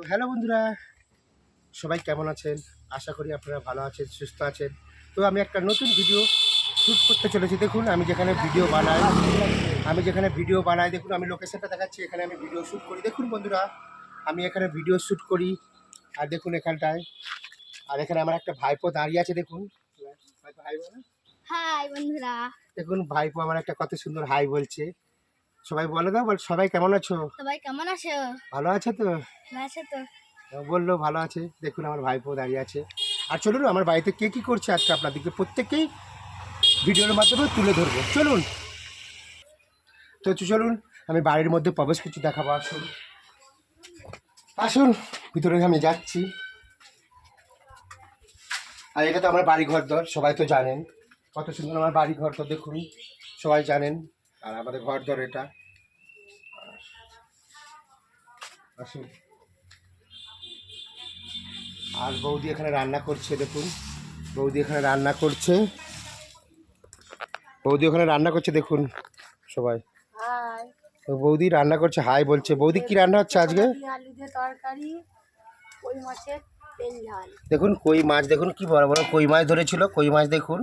Hello বন্ধুরা সবাই কেমন আছেন আশা করি আপনারা ভালো আছেন সুস্থ আছেন তো আমি একটা নতুন ভিডিও শ্যুট করতে চলেছি দেখুন আমি যেখানে ভিডিও বানাই আমি যেখানে ভিডিও বানাই দেখুন আমি লোকেশনটা দেখাচ্ছি এখানে আমি ভিডিও শ্যুট করি দেখুন বন্ধুরা আমি এখানে ভিডিও শ্যুট করি আর দেখুন এখানটায় আর এখানে আমার একটা ভাইপো দাঁড়িয়ে আছে দেখুন ভাইপো হাই বন্ধুরা দেখুন ভাইপো আমার একটা কত সুন্দর হাই বলছে সবাই বলে দাও বল সবাই কেমন আছো? সবাই কেমন আছো? ভালো আছে তো? ভালো আছো তো? বলল ভালো আছে। দেখুন আমার ভাইপো দাঁড়িয়ে আছে। আর চলুন আমার বাড়িতে কে কী করছে আজকে আপনাদেরকে প্রত্যেককেই ভিডিওর মাধ্যমে তুলে ধরবো। চলুন। তো চলুন আমি বাড়ির মধ্যে প্রবেশ কিছু দেখাবো আসুন। আসুন ভিতরে আমি যাচ্ছি। আর এটা তো আমার বাড়ি ঘর দর সবাই তো জানেন। কত সুন্দর আমার বাড়ি ঘর তো দেখুন সবাই জানেন। আর আমাদের ঘর দর এটা। আসুন। আর বৌদি এখানে রান্না করছে দেখুন। বৌদি এখানে রান্না করছে। বৌদি ওখানে রান্না করছে দেখুন সবাই। বৌদি রান্না করছে হাই বলছে। বৌদি কি রান্না হচ্ছে আজকে? তরকারি মাছের দেখুন কই মাছ দেখুন কি বড় বড় কই মাছ ধরেছিল কই মাছ দেখুন।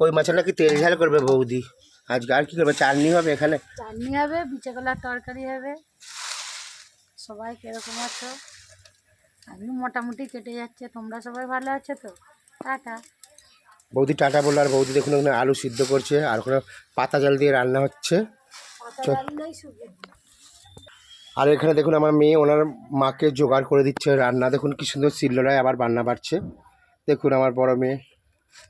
কই মাছের নাকি তেল ঝাল করবে বৌদি। আজকে আর কি করবে? চাটনি হবে এখানে? চাটনি হবে বিচেকলার তরকারি হবে। সবাই কীরকম আছো? আমি মোটামুটি কেটে যাচ্ছে। তোমরা সবাই ভালো আছো তো? টাটা। বৌদি টাটা বলল আর বৌদি দেখুন ওখানে আলু সিদ্ধ করছে আর ওখানে পাতা জল দিয়ে রান্না হচ্ছে। আর এখানে দেখুন আমার মেয়ে ওনার মাকে জোগাড় করে দিচ্ছে রান্না। দেখুন কি সুন্দর সিল্লোড়ায় আবার রান্না বাড়ছে। দেখুন আমার বড় মেয়ে।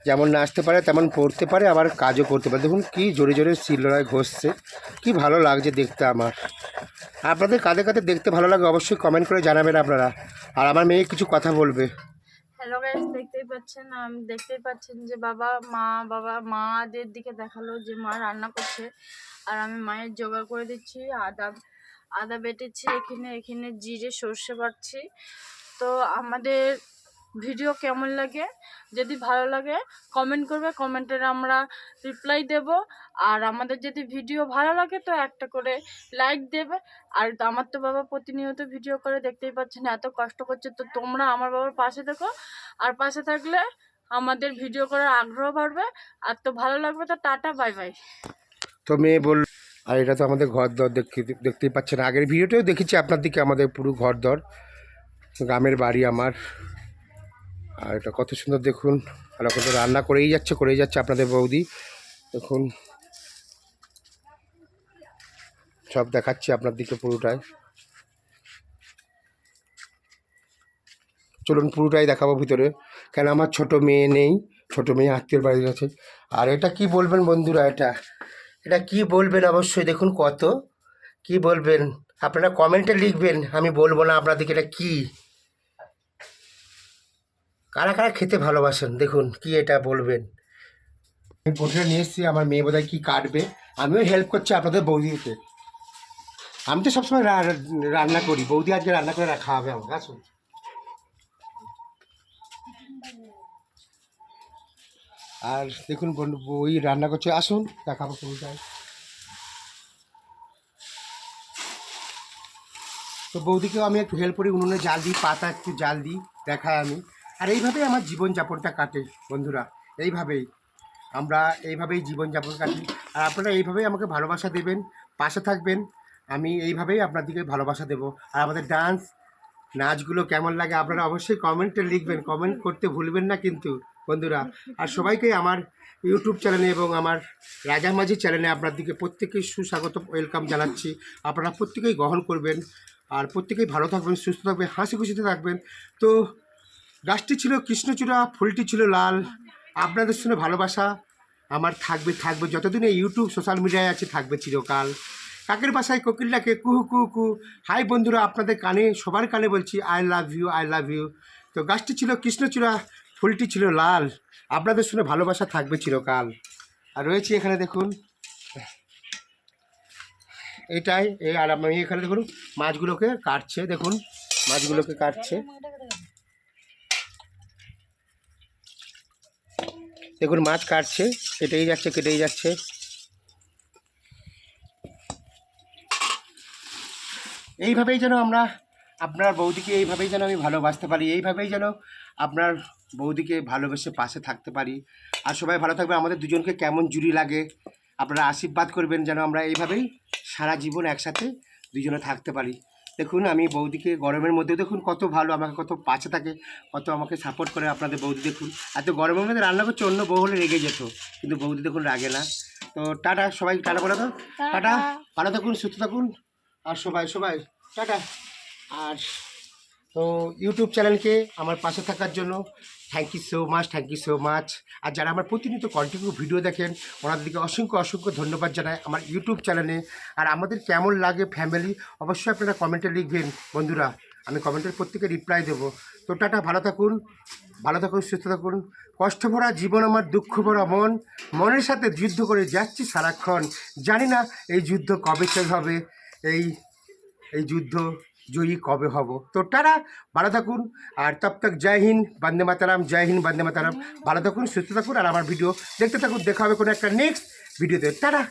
যেমন নাচতে পারে, তেমন পড়তে পারে, আবার কাজও করতে পারে। দেখুন কী জোরে জোরে সিল্লোড়ায় ঘষছে, কি ভালো লাগছে দেখতে আমার। আপনাদের কাদের কাদের দেখতে ভালো লাগে অবশ্যই কমেন্ট করে জানাবেন আপনারা। আর আমার মেয়ে কিছু কথা বলবে। হ্যালো গাইস দেখতেই পাচ্ছেন, আমি, দেখতেই পাচ্ছেন যে বাবা, মা, বাবা, মাদের দিকে দেখাল যে মা রান্না করছে। আর আমি মায়ের জোগাড় করে দিচ্ছি, আদা আদা বেটেছি, এখানে এখানে জিরে সর্ষে বাটছি। তো আমাদের ভিডিও কেমন লাগে? যদি ভালো লাগে কমেন্ট করবে কমেন্টের আমরা রিপ্লাই দেব। আর আমাদের যদি ভিডিও ভালো লাগে, তো একটা করে লাইক দেবে। আর আমার তো বাবা প্রতিনিয়ত ভিডিও করে, দেখতেই পাচ্ছেন, এত কষ্ট করছে। তো তোমরা আমার বাবার পাশে দেখো আর পাশে থাকলে আমাদের ভিডিও করার আগ্রহ বাড়বে। আর তো ভালো লাগবে তো টাটা বাই বাই তো মেয়ে বল আর এটা তো আমাদের ঘর দর দেখতে, দেখতেই পাচ্ছেন। আগের ভিডিওটাও দেখেছি আপনার দিকে, আমাদের পুরো ঘর দর। গ্রামের বাড়ি আমার। আর এটা কত সুন্দর দেখুন। আর এখন রান্না করেই যাচ্ছে করেই যাচ্ছে আপনাদের বৌদি। দেখুন। সব দেখাচ্ছি আপনার দিকে পুরোটাই। চলুন পুরোটাই দেখাবো ভিতরে। কেন আমার ছোট মেয়ে নেই, ছোট মেয়ে আত্মীয় বাড়ি আছে। আর এটা কি বলবেন বন্ধুরা এটা? এটা কি বলবেন অবশ্যই দেখুন কত। কি বলবেন? আপনারা কমেন্টে লিখবেন, আমি বলব না আপনাদেরকে এটা কি। কারা কারা খেতে ভালোবাসেন? দেখুন, কি এটা বলবেন? আমি পোটটা নিয়ে এসেছি, আমার মেয়ে বোধহয় কী কাটবে। আমিও হেল্প করছি আপনাদের বৌদিকে। আমি তো সবসময় রান্না করি। বৌদি আজকে রান্না করে রাখা হবে আমাকে, আসুন। আর দেখুন বই রান্না করছে, আসুন, দেখাবো পুরোটাই তো বৌদিকেও আমি একটু হেল্প করি, উনুনে জাল দিই পাতা একটু জাল দিই, দেখাই আমি। আর এইভাবেই আমার জীবনযাপনটা কাটে, বন্ধুরা। এইভাবেই। আমরা এইভাবেই জীবনযাপন কাটি। আর আপনারা এইভাবেই আমাকে ভালোবাসা দেবেন, পাশে থাকবেন। আমি এইভাবেই আপনাদেরকে ভালোবাসা দেবো। আর আমাদের ডান্স নাচগুলো কেমন লাগে আপনারা অবশ্যই কমেন্টে লিখবেন। কমেন্ট করতে ভুলবেন না কিন্তু, বন্ধুরা। আর সবাইকে আমার ইউটিউব চ্যানেলে এবং আমার রাজামাঝি চ্যানেলে আপনাদেরকে প্রত্যেকেই সুস্বাগত, ওয়েলকাম জানাচ্ছি। আপনারা প্রত্যেকেই গ্রহণ করবেন। আর প্রত্যেকেই ভালো থাকবেন, সুস্থ থাকবেন, হাসি খুশিতে থাকবেন। তো গাছটি ছিল কৃষ্ণচূড়া, ফুলটি ছিল লাল। আপনাদের সঙ্গে ভালোবাসা আমার থাকবে থাকবে। যতদিন এই ইউটিউব সোশ্যাল মিডিয়ায় আছে, থাকবে চিরকাল। কাকের বাসায় কোকিল ডাকে কুহু কুহু। কু হাই বন্ধুরা, আপনাদের কানে, সবার কানে বলছি I love you I love you তো গাছটি ছিল কৃষ্ণচূড়া, ফুলটি ছিল লাল। আপনাদের শুনে ভালোবাসা থাকবে চিরকাল। আর রয়েছে এখানে দেখুন, এটাই এই আর আমি এখানে দেখুন, মাছগুলোকে কাটছে, দেখুন, মাছগুলোকে কাটছে। দেখুন, মাছ কাটছে, কেটেই যাচ্ছে কেটেই যাচ্ছে। এইভাবেই যেন আমরা আপনার বৌদিকে এইভাবেই যেন আমি ভালোবাসতে পারি, এইভাবেই যেন আপনার বৌদিকে ভালোবেসে পাশে থাকতে পারি। আর সবাই ভালো থাকবে, আমাদের দুজনকে কেমন জুড়ি লাগে, আপনারা আশীর্বাদ করবেন যেন আমরা এইভাবেই সারা জীবন একসাথে দুজনে থাকতে পারি। দেখুন আমি বৌদিকে গরমের মধ্যে দেখুন কত ভালো আমাকে কত পাশে থাকে কত আমাকে সাপোর্ট করে আপনাদের বৌদি দেখুন। এত গরমের মধ্যে রান্না করছে অন্য বউ হলে রেগে যেত কিন্তু বৌদি দেখুন রাগে না। তো টাটা সবাই টাটা বলে তো? টাটা ভালো থাকুন সুস্থ থাকুন আর সবাই সবাই টাটা। আর তো ইউটিউব চ্যানেলকে আমার পাশে থাকার জন্য thank you so much thank you so much আর যারা আমার প্রতিনিয়ত কন্টিনিউ ভিডিও দেখেন, ওনাদেরকে অসংখ্য অসংখ্য ধন্যবাদ জানাই আমার ইউটিউব চ্যানেলে আর আমাদের কেমন লাগে ফ্যামিলি অবশ্যই আপনারা কমেন্টে লিখবেন। বন্ধুরা, আমি কমেন্টের প্রত্যেকে রিপ্লাই দেবো। তো টাটা, ভালো থাকুন ভালো থাকুন, সুস্থ থাকুন। কষ্ট ভরা জীবন আমার, দুঃখ ভরা মন, মনের সাথে যুদ্ধ করে যাচ্ছি সারাক্ষণ। জানি না এই যুদ্ধ কবে শেষ হবে, এই এই যুদ্ধ জয়ী কবে হব? তো তারা ভালো থাকুন। আর তব তক জয় হিন্দ, বন্দে মাতারাম, জয় হিন্দ, বন্দে মাতারাম। ভালো থাকুন, সুস্থ থাকুন। আর আমার ভিডিও দেখতে থাকুন। দেখা হবে কোনো একটা নেক্সট ভিডিওতে তারা